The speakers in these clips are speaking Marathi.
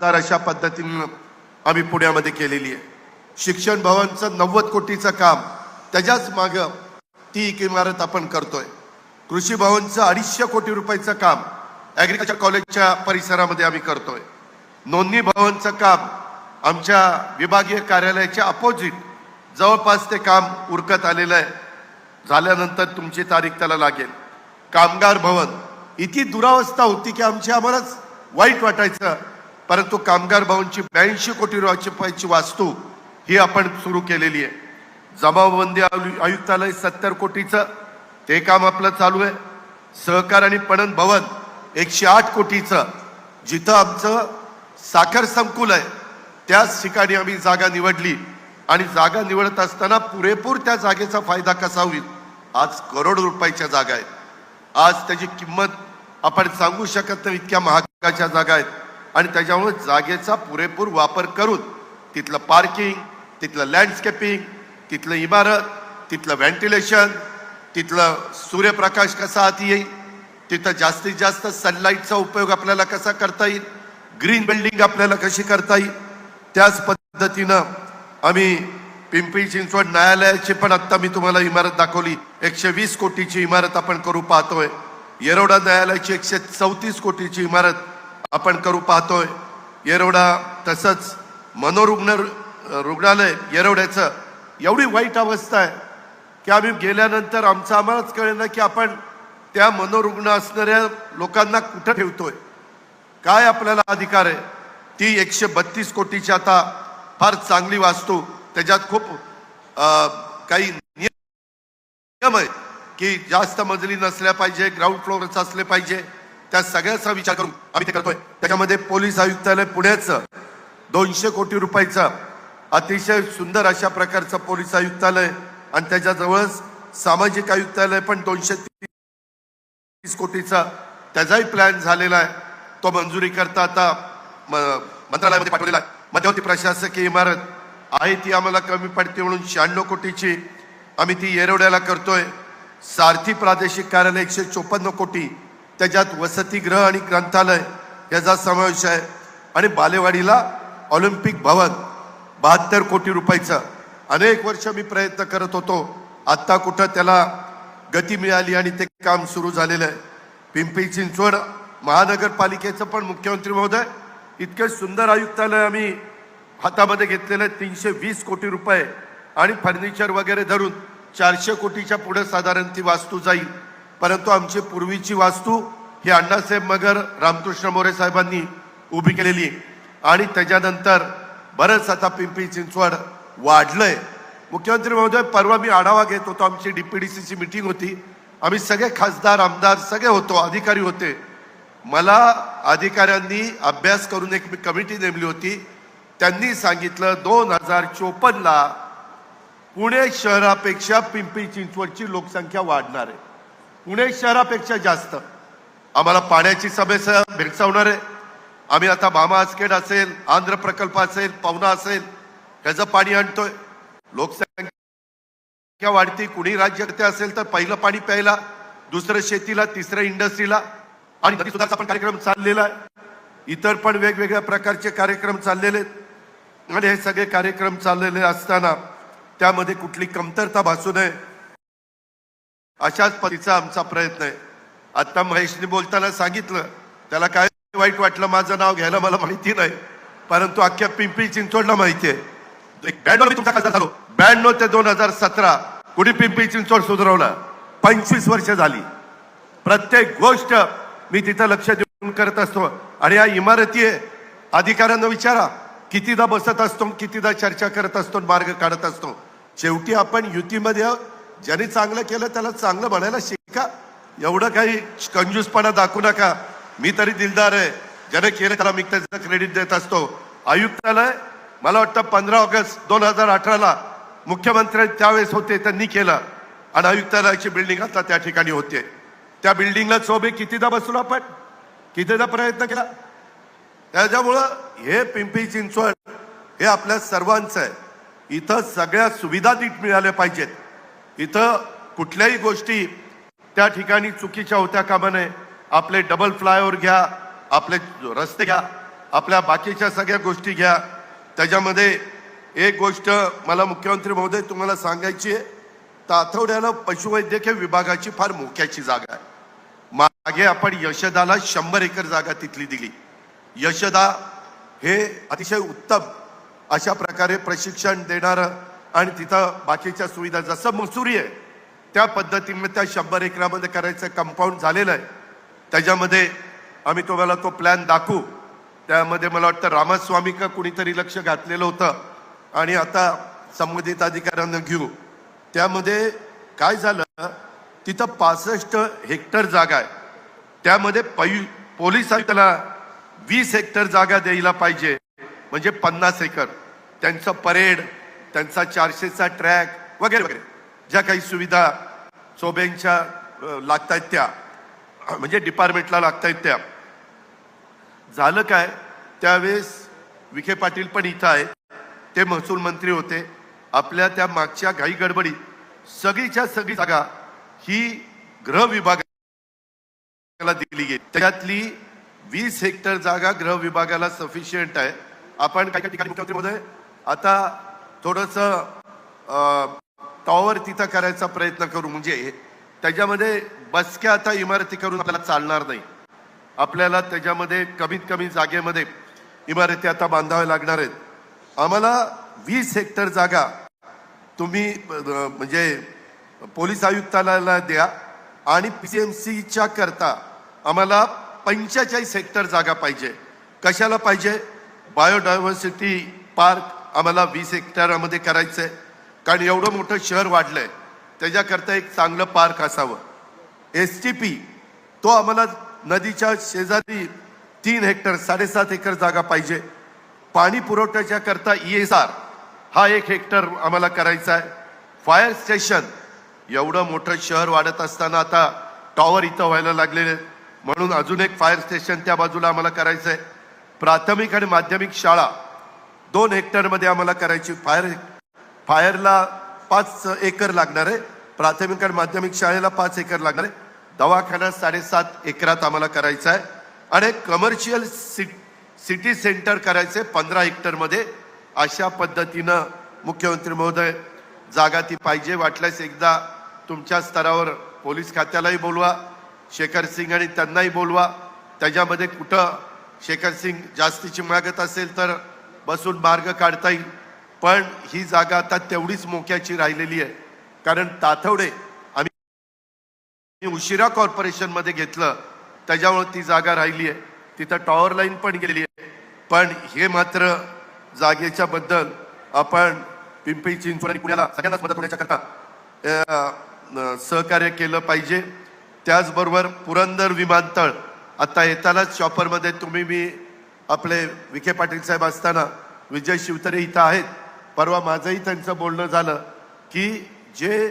दर अशा पद्धतीनं आम्ही पुण्यामध्ये केलेली आहे. शिक्षण भवनचं नव्वद कोटीचं काम त्याच्याच मागं ती एक इमारत आपण करतोय. कृषी भवनचं अडीचशे कोटी रुपयाचं काम ॲग्रिकल्चर कॉलेजच्या परिसरामध्ये आम्ही करतोय. नोंदणी भवनचं काम आमच्या विभागीय कार्यालयाच्या अपोजिट जवळपास ते काम उरकत आलेलं आहे. झाल्यानंतर तुमची तारीख त्याला लागेल. कामगार भवन इतकी दुरावस्था होती की आमची आम्हालाच वाईट वाटायचं. परंतु कामगार भाऊंची ब्याऐंशी कोटी रुपयाची वास्तू ही आपण सुरू केलेली आहे. जमावबंदी आयु- आयुक्तालय सत्तर कोटीचं ते काम आपलं चालू आहे. सहकार आणि पणन भवन एकशे आठ कोटीचं. जिथं आमचं साखर संकुल आहे त्याच ठिकाणी आम्ही जागा निवडली. आणि जागा निवडत असताना पुरेपूर त्या जागेचा फायदा कसा होईल? आज करोड रुपयाच्या जागा आहेत. आज त्याची किंमत आपण सांगू शकत नाही इतक्या महागाच्या जागा आहेत. आणि त्याच्यामुळे जागेचा पुरेपूर वापर करून तिथलं पार्किंग तिथलं लँडस्केपिंग तिथलं इमारत तिथलं व्हेंटिलेशन तिथलं सूर्यप्रकाश कसा आत येईल तिथं जास्तीत जास्त सनलाईटचा उपयोग आपल्याला कसा करता येईल ग्रीन बिल्डिंग आपल्याला कशी करता येईल त्याच पद्धतीनं आम्ही पिंपरी चिंचवड न्यायालयाची पण आत्ता मी तुम्हाला इमारत दाखवली. एकशे वीस कोटीची इमारत आपण करू पाहतोय. येरवडा न्यायालयाची एकशे चौतीस कोटीची इमारत आपण करू पाहतोय. येरवडा तसंच मनोरुग्ण रुग्णालय येरवड्याचं एवढी वाईट अवस्था आहे की आम्ही गेल्यानंतर आमचं आम्हालाच कळलं की आपण त्या मनोरुग्ण असणाऱ्या लोकांना कुठं ठेवतोय. काय आपल्याला अधिकार आहे? ती एकशे बत्तीस कोटीची आता फार चांगली वास्तू. त्याच्यात खूप काही नियम आहे की जास्त मजली नसल्या पाहिजे ग्राउंड फ्लोअरच असले पाहिजे. त्या सगळ्याचा विचार करून आम्ही ते करतोय. त्याच्यामध्ये पोलीस आयुक्तालय पुण्याचं दोनशे कोटी रुपयाचं अतिशय सुंदर अशा प्रकारचं पोलीस आयुक्तालय आणि त्याच्याजवळच सामाजिक आयुक्तालय पण दोनशे तीस कोटीचा त्याचाही प्लॅन झालेला आहे. तो मंजुरी करता आता म- मंत्रालयामध्ये पाठवलेला आहे. मध्यवर्ती प्रशासकीय इमारत आहे ती आम्हाला कमी पडते म्हणून शहाण्णव कोटीची आम्ही ती येरवड्याला करतोय. सारथी प्रादेशिक कार्यालय एकशे चोपन्न कोटी त्याच्यात वसतिगृह आणि ग्रंथालय याचा समावेश आहे. आणि बालेवाडीला ऑलिम्पिक भवन बहात्तर कोटी रुपयाचं. अनेक वर्ष मी प्रयत्न करत होतो. आत्ता कुठं त्याला गती मिळाली आणि ते काम सुरू झालेलं आहे. पिंपरी चिंचवड महानगरपालिकेचं पण मुख्यमंत्री महोदय इतके सुंदर आयुक्तालय आम्ही हातामध्ये घेतलेलं आहे. तीनशे वीस कोटी रुपये आणि फर्निचर वगैरे धरून चारशे कोटीच्या पुढे साधारण ती वास्तू जाईल. परंतु आमची पूर्वीची वास्तू ही अण्णासाहेब मगर रामकृष्ण मोरे साहेबांनी उभी केलेली आणि त्याच्यानंतर बरंच आता पिंपरी चिंचवड वाढलंय. मुख्यमंत्री महोदय परवा मी आढावा घेत होतो. आमची डीपीडीसीची मिटिंग होती. आम्ही सगळे खासदार आमदार सगळे होतो अधिकारी होते. मला अधिकाऱ्यांनी अभ्यास करून एक कमिटी नेमली होती. त्यांनी सांगितलं दोन हजार चोपन्नला पुणे शहरापेक्षा पिंपरी चिंचवडची लोकसंख्या वाढणार आहे. पुणे शहरापेक्षा जास्त. आम्हाला पाण्याची समस्या भेडसावणार आहे. आम्ही आता भामा आसखेड असेल आंध्र प्रकल्प असेल पवना असेल त्याचं पाणी आणतोय. लोकसंख्या वाढती कुणी राज्य असेल तर पहिलं पाणी प्यायला दुसरं शेतीला तिसरं इंडस्ट्रीला. आणि नदी सुधारचा पण कार्यक्रम चाललेला आहे. इतर पण वेगवेगळ्या प्रकारचे कार्यक्रम चाललेले आहेत. आणि हे सगळे कार्यक्रम चाललेले असताना त्यामध्ये कुठली कमतरता भासू नये. अशाच पद्धतीचा आमचा प्रयत्न आहे. आता महेशने बोलताना सांगितलं त्याला काय वाईट वाटलं माझं नाव घ्यायला मला माहिती नाही परंतु अख्ख्या पिंपरी चिंचवडला माहिती आहे. एक ब्याण्णव मी तुमचा खासदार झालो. ब्याण्णव ते दोन हजार सतरा कुणी पिंपरी चिंचवड सुधारवलं? पंचवीस वर्ष झाली. प्रत्येक गोष्ट मी तिथं लक्ष देऊन करत असतो. आणि या इमारती अधिकाऱ्यांना विचारा कितीदा बसत असतो कितीदा चर्चा करत असतो मार्ग काढत असतो. शेवटी आपण युतीमध्ये ज्याने चांगलं केलं त्याला चांगलं म्हणायला शिका. एवढं काही कंजूसपणा दाखवू नका. मी तरी दिलदार आहे. ज्याने केलं त्याला मी त्याचं क्रेडिट देत असतो. आयुक्तालय मला वाटतं पंधरा ऑगस्ट दोन हजार अठराला मुख्यमंत्री त्यावेळेस होते त्यांनी केलं. आणि आयुक्तालयाची बिल्डिंग आता त्या ठिकाणी होते. त्या बिल्डिंगला चोबे कितीदा बसलो आपण? कितीदा प्रयत्न केला? त्याच्यामुळं हे पिंपरी चिंचवड हे आपल्या सर्वांचं आहे. इथं सगळ्या सुविधा नीट मिळाल्या पाहिजेत. इथं कुठल्याही गोष्टी त्या ठिकाणी चुकीच्या होत्या कामा नये आपले डबल फ्लायओव्हर घ्या आपले रस्ते घ्या आपल्या बाकीच्या सगळ्या गोष्टी घ्या. त्याच्यामध्ये एक गोष्ट मला मुख्यमंत्री महोदय तुम्हाला सांगायची आहे तर आठवड्याला पशुवैद्यकीय विभागाची फार मोक्याची जागा आहे. मागे आपण यशदाला शंभर एकर जागा तिथली दिली. यशदा हे अतिशय उत्तम अशा प्रकारे प्रशिक्षण देणारं आणि तिथं बाकीच्या सुविधा जसं मसुरी आहे त्या पद्धतीने त्या शंभर एकरामध्ये करायचं कंपाऊंड झालेलं आहे. त्याच्यामध्ये आम्ही तुम्हाला तो प्लॅन दाखवू. त्यामध्ये मला वाटतं रामास्वामी का कुणीतरी लक्ष घातलेलं होतं. आणि आता संबंधित अधिकाऱ्यांना घेऊ. त्यामध्ये काय झालं तिथं पासष्ट हेक्टर जागा आहे. त्यामध्ये पै पोलिसांना वीस हेक्टर जागा द्यायला पाहिजे. म्हणजे पन्नास एकर. त्यांचं परेड त्यांचा चारशेचा ट्रॅक वगैरे वगैरे. ज्या काही सुविधा चोब्यांच्या लागत आहेत त्या म्हणजे डिपार्टमेंटला लागत आहेत त्या. झालं काय? त्यावेळेस विखे पाटील पण इथं आहेत. ते महसूल मंत्री होते. आपल्या त्या मागच्या घाई गडबडीत सगळीच्या सगळी जागा ही गृह विभागाला दिली गेली. त्यातली वीस हेक्टर जागा गृह विभागाला सफिशियंट आहे. आपण काही काही ठिकाणी मुख्यमंत्री महोदय आता थोडस टॉवर तिथं करायचा प्रयत्न करू. म्हणजे त्याच्यामध्ये बसक्या आता इमारती करून आपल्याला चालणार नाही. आपल्याला त्याच्यामध्ये कमीत कमी जागेमध्ये इमारती आता बांधाव्या लागणार आहेत. आम्हाला वीस हेक्टर जागा तुम्ही म्हणजे पोलीस आयुक्तालयाला द्या आणि पी सी एम सीच्या करता आम्हाला पंचेचाळीस हेक्टर जागा पाहिजे. कशाला पाहिजे? बायोडायव्हर्सिटी पार्क आम्हाला वीस हेक्टरमध्ये करायचं आहे कारण एवढं मोठं शहर वाढलंय. त्याच्याकरता एक चांगलं पार्क असावं. एस टी पी तो आम्हाला नदीच्या शेजारी तीन हेक्टर साडेसात एकर जागा पाहिजे. पाणी पुरवठ्याच्या करता ई एस आर हा एक हेक्टर आम्हाला करायचा आहे. फायर स्टेशन एवढं मोठं शहर वाढत असताना आता टॉवर इथं व्हायला लागलेले. म्हणून अजून एक फायर स्टेशन त्या बाजूला आम्हाला करायचं आहे प्राथमिक आणि माध्यमिक शाळा दोन हेक्टरमध्ये आम्हाला करायची फायर फायरला पाच एकर लागणार आहे. प्राथमिक आणि माध्यमिक शाळेला पाच एकर लागणार आहे. दवाखाना साडेसात एकरात आम्हाला करायचा आहे. आणि कमर्शियल सि सिटी सेंटर करायचे पंधरा हेक्टरमध्ये. अशा पद्धतीनं मुख्यमंत्री महोदय जागा ती पाहिजे. वाटल्यास एकदा तुमच्या स्तरावर पोलीस खात्यालाही बोलवा शेखर सिंग आणि त्यांनाही बोलवा. त्याच्यामध्ये कुठं शेखर सिंग जास्तीची मागत असेल तर बसून मार्ग काढता येईल. पण ही जागा आता तेवढीच मोक्याची राहिलेली आहे. कारण ताथवडे आम्ही उशिरा कॉर्पोरेशनमध्ये घेतलं. त्याच्यामुळं ती जागा राहिली आहे. तिथं टॉवर लाईन पण गेली आहे. पण हे मात्र जागेच्या बद्दल आपण पिंपरी चिंचवड आणि पुण्याला सगळ्यांनाच मदत होण्याच्या करता सहकार्य केलं पाहिजे. त्याचबरोबर पुरंदर विमानतळ. आता येतानाच शॉपरमध्ये तुम्ही मी आपले विखे पाटील साहेब असताना विजय शिवतरे इथं आहेत. परवा माझंही त्यांचं बोलणं झालं की जे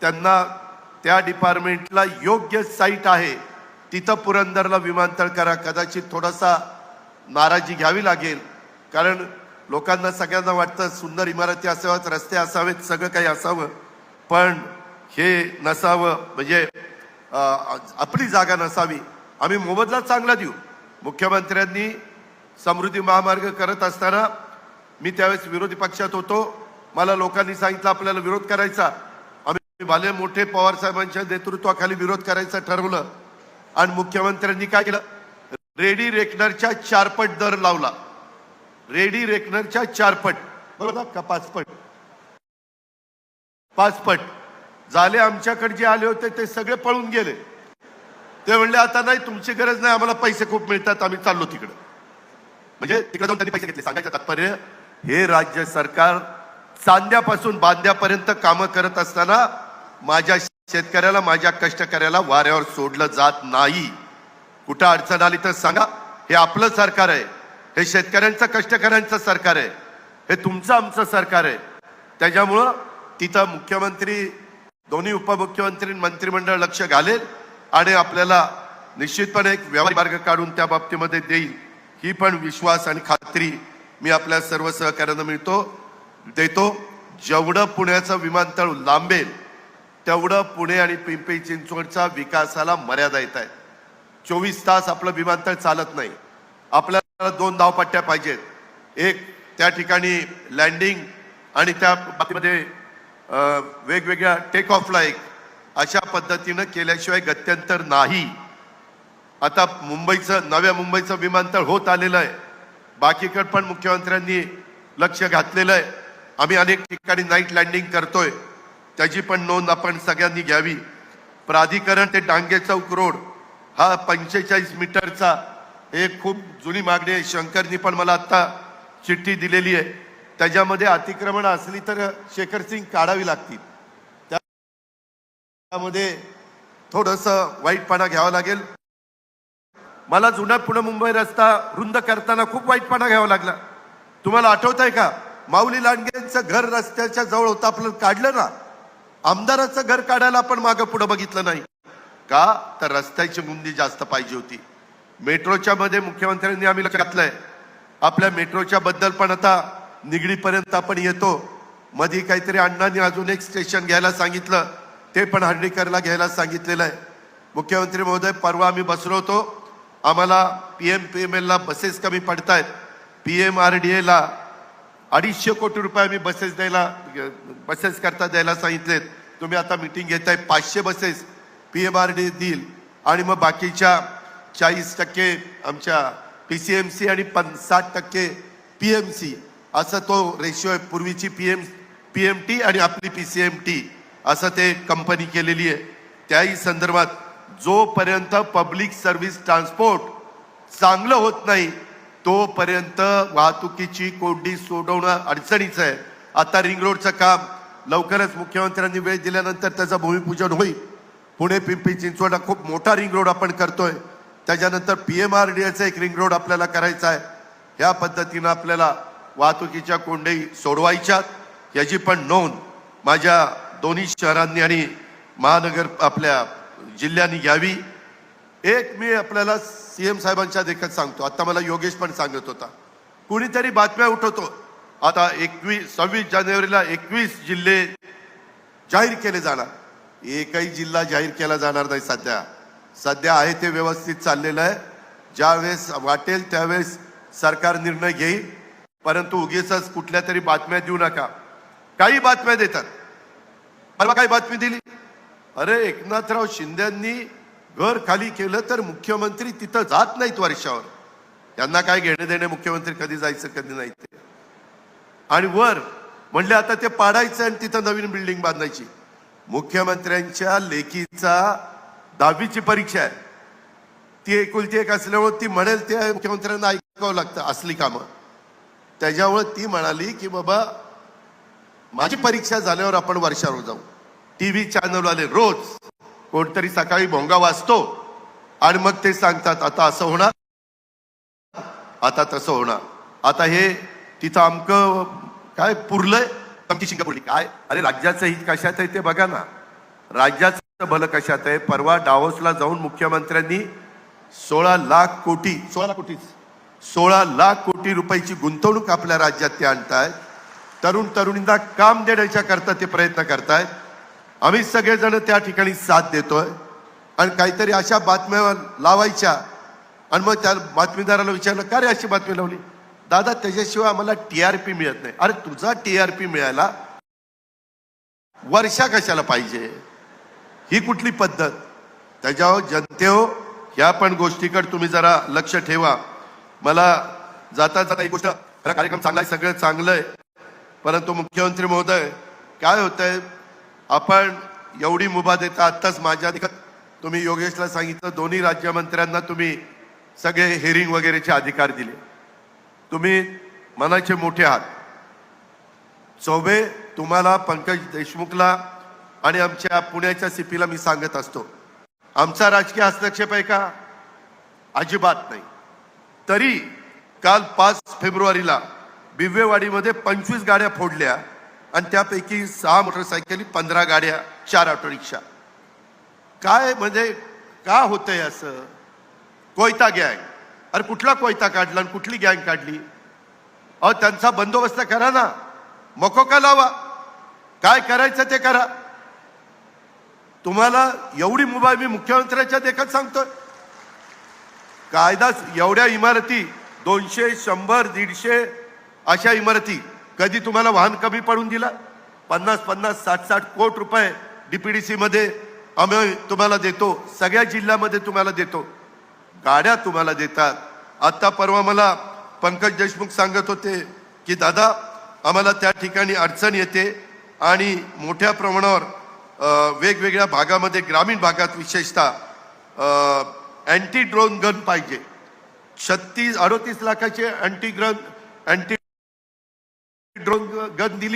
त्यांना त्या डिपार्टमेंटला योग्य साईट आहे तिथं पुरंदरला विमानतळ करा. कदाचित थोडासा नाराजी घ्यावी लागेल. कारण लोकांना सगळ्यांना वाटतं सुंदर इमारती असाव्यात रस्ते असावेत सगळं काही असावं. पण हे नसावं म्हणजे आपली जागा नसावी. आम्ही मोबदला चांगला देऊ. मुख्यमंत्र्यांनी समृद्धी महामार्ग करत असताना मी त्यावेळेस विरोधी पक्षात होतो. मला लोकांनी सांगितलं आपल्याला विरोध करायचा. आम्ही भाले मोठे पवार साहेबांच्या नेतृत्वाखाली विरोध करायचं ठरवलं आणि मुख्यमंत्र्यांनी काय केलं? रेडी रेकनरच्या चारपट दर लावला. रेडी रेकनरच्या चारपट. बरोबर? का पाचपट? पाचपट. झाले आमच्याकडे जे आले होते ते सगळे पळून गेले. ते म्हणले आता नाही तुमची गरज नाही आम्हाला पैसे खूप मिळतात आम्ही चाललो तिकडं. म्हणजे तिकडे जाऊन त्यांनी पैसे घेतले. सांगायचं तात्पर्य हे राज्य सरकार चांद्यापासून बांध्यापर्यंत कामं करत असताना माझ्या शेतकऱ्याला माझ्या कष्टकऱ्याला वाऱ्यावर सोडलं जात नाही. कुठं अडचण आली तर सांगा. हे आपलं सरकार आहे. हे शेतकऱ्यांचं कष्टकऱ्यांचं सरकार आहे. हे तुमचं आमचं सरकार आहे. त्याच्यामुळं तिथं मुख्यमंत्री दोन्ही उपमुख्यमंत्री आणि मंत्रिमंडळ लक्ष घालेल आणि आपल्याला निश्चितपणे एक व्यवहार मार्ग काढून त्या बाबतीमध्ये देईल. ही पण विश्वास आणि खात्री मी आपल्या सर्व सहकार्यांना मिळतो देतो. जेवढं पुण्याचं विमानतळ लांबेल तेवढं पुणे आणि पिंपरी चिंचवडचा विकासाला मर्यादा येत आहे चोवीस तास आपलं विमानतळ चालत नाही. आपल्याला दोन धावपट्ट्या पाहिजेत. एक त्या ठिकाणी लँडिंग आणि त्या बाबतीमध्ये वेगवेगळ्या टेक ऑफला एक अशा पद्धतीनं केल्याशिवाय गत्यंतर नाही. आता मुंबईचं नव्या मुंबईचं विमानतळ होत आलेलं आहे. बाकीकडे पण मुख्यमंत्र्यांनी लक्ष घातलेलं आहे. आम्ही अनेक ठिकाणी नाईट लँडिंग करतोय. त्याची पण नोंद आपण सगळ्यांनी घ्यावी. प्राधिकरण ते डांगे चौक रोड हा पंचेचाळीस मीटरचा एक खूप जुनी मागणी आहे. शंकरनी पण मला आत्ता चिठ्ठी दिलेली आहे. त्याच्यामध्ये अतिक्रमण असली तर शेखर सिंग काढावी लागतील. त्यामध्ये थोडंसं वाईटपणा घ्यावा लागेल. मला जुना पुणे मुंबई रस्ता रुंद करताना खूप वाईटपणा घ्यावा लागला. तुम्हाला आठवत आहे का? माऊली लांडगेंचं घर रस्त्याच्या जवळ होतं आपलं काढलं ना? आमदाराचं घर काढायला आपण मागं पुढं बघितलं नाही. का? तर रस्त्याची मुंदी जास्त पाहिजे होती. मेट्रोच्या मध्ये मुख्यमंत्र्यांनी आम्ही लक्ष घातलंय. आपल्या मेट्रोच्या बद्दल पण आता निगडीपर्यंत आपण येतो. मध्ये काहीतरी अण्णांनी अजून एक स्टेशन घ्यायला सांगितलं. ते पण हर्डीकरला घ्यायला सांगितलेलं आहे. मुख्यमंत्री महोदय परवा आम्ही बसलो होतो. आम्हाला पी एम पी एम एलला बसेस कमी पडतायत. पी एम आर डी एला अडीचशे कोटी रुपये आम्ही बसेस द्यायला बसेस करता द्यायला सांगितलेत. तुम्ही आता मिटिंग घेताय पाचशे buses P M R D देईल. आणि मग बाकीच्या चाळीस टक्के आमच्या पी सी एम सी आणि पन साठ टक्के पी एम सी असं तो रेशिओ आहे. पूर्वीची P M P M T आणि आपली पी सी एम टी असं ते कंपनी केलेली आहे. त्याही संदर्भात जोपर्यंत पब्लिक सर्व्हिस ट्रान्सपोर्ट चांगलं होत नाही तोपर्यंत वाहतुकीची कोंडी सोडवणं अडचणीचं आहे. आता रिंग रोडचं काम लवकरच मुख्यमंत्र्यांनी वेळ दिल्यानंतर त्याचं भूमिपूजन होईल. पुणे पिंपरी चिंचवडला खूप मोठा रिंग रोड आपण करतोय. त्याच्यानंतर पी एम आर डी एचा एक रिंग रोड आपल्याला करायचा आहे. ह्या पद्धतीनं आपल्याला वाहतुकीच्या कोंडी सोडवायच्यात याची पण नोंद माझ्या दोन्ही शहरांनी आणि महानगर आपल्या जिल्ह्याने घ्यावी. एक मी आपल्याला सी एम साहेबांच्या देखत सांगतो. आता मला योगेश पण सांगत होता. कुणीतरी बातम्या उठवतो. आता एकवीस सव्वीस जानेवारीला एकवीस जिल्हे जाहीर केले जाणार. एकही जिल्हा जाहीर केला जाणार नाही सध्या. सध्या आहे ते व्यवस्थित चाललेलं आहे. ज्यावेळेस वाटेल त्यावेळेस सरकार निर्णय घेईल. परंतु उगीच कुठल्या तरी बातम्या देऊ नका. काही बातम्या देतात. मला काही बातमी दिली. अरे एकनाथराव शिंदेंनी घर खाली केलं तर मुख्यमंत्री तिथं जात नाहीत वर्षावर. त्यांना काय घेणे देणे मुख्यमंत्री कधी जायचं कधी नाही ते. आणि वर म्हणले आता ते पाडायचं आणि तिथं नवीन बिल्डिंग बांधायची. मुख्यमंत्र्यांच्या लेखीचा दहावीची परीक्षा आहे. ती एकुलती एक असल्यामुळे ती म्हणेल ते मुख्यमंत्र्यांना ऐकावं लागतं असली कामं. त्याच्यामुळे ती म्हणाली की बाबा माझी परीक्षा झाल्यावर आपण वर्षावर जाऊ. टीव्ही चॅनल आले रोज कोणतरी सकाळी भोंगा वाचतो आणि मग ते सांगतात आता असं होणार? आता तसं होणार. आता हे तिथं आमकं काय पुरलंय? आमची शिंका पुरली. काय? अरे राज्याचं हित कशात आहे ते बघा ना. राज्याचं भलं कशात आहे? परवा डावोसला जाऊन मुख्यमंत्र्यांनी सोळा लाख कोटी सोळा कोटी सोळा लाख कोटी रुपयाची गुंतवणूक आपल्या राज्यात ते आणतायत तरुण तरुणींना काम देण्याच्या करता ते प्रयत्न करतायत आम्ही सगळेजण त्या ठिकाणी साथ देतोय. आणि काहीतरी अशा बातम्या लावायच्या. आणि मग त्या बातमीदाराला विचारलं का रे अशी बातमी लावली? दादा त्याच्याशिवाय आम्हाला पी मिळत नाही. अरे तुझा टी आर पी मिळायला वर्षा कशाला पाहिजे? ही कुठली पद्धत? त्याच्यावर जनतेहो ह्या पण गोष्टीकडे तुम्ही जरा लक्ष ठेवा. मला जाता जाता एक गोष्ट कार्यक्रम चांगला आहे सगळं चांगलं आहे. परंतु मुख्यमंत्री महोदय काय होतंय? आपण एवढी मुभा देता आत्ताच माझ्या देखत तुम्ही योगेशला सांगितलं दोन्ही राज्यमंत्र्यांना तुम्ही सगळे हेरिंग वगैरेचे अधिकार दिले. तुम्ही मनाचे मोठे आहात. चौबे तुम्हाला पंकज देशमुखला आणि आमच्या पुण्याच्या सीपीला मी सांगत असतो. आमचा राजकीय हस्तक्षेप आहे का? अजिबात नाही. तरी काल पाच फेब्रुवारीला बिव्वेवाडीमध्ये पंचवीस गाड्या फोडल्या. आणि त्यापैकी सहा मोटरसायकली पंधरा गाड्या चार ऑटो रिक्षा काय म्हणजे का होतंय असं? कोयता गँग. अरे कुठला कोयता काढला आणि कुठली गँग काढली? अहो त्यांचा बंदोबस्त करा ना. मकोका लावा? काय करायचं ते करा. तुम्हाला एवढी मुभा मी मुख्यमंत्र्याच्या देखत सांगतोय. कायदा एवढ्या इमारती दोनशे शंभर दीडशे अशा इमारती कधी तुम्हाला वाहन कमी पडून दिला? पन्नास पन्नास साठ साठ कोट रुपये डीपीडीसी मध्ये आम्ही तुम्हाला देतो. सगळ्या जिल्ह्यामध्ये तुम्हाला देतो. गाड्या तुम्हाला देतात. आता परवा मला पंकज देशमुख सांगत होते की दादा आम्हाला त्या ठिकाणी अडचण येते आणि मोठ्या प्रमाणावर वेगवेगळ्या भागामध्ये ग्रामीण भागात विशेषतः अँटी ड्रोन गन पाहिजे. छत्तीस अडोतीस लाखाचे अँटी ग्रन अँटी ड्रोन गन दिली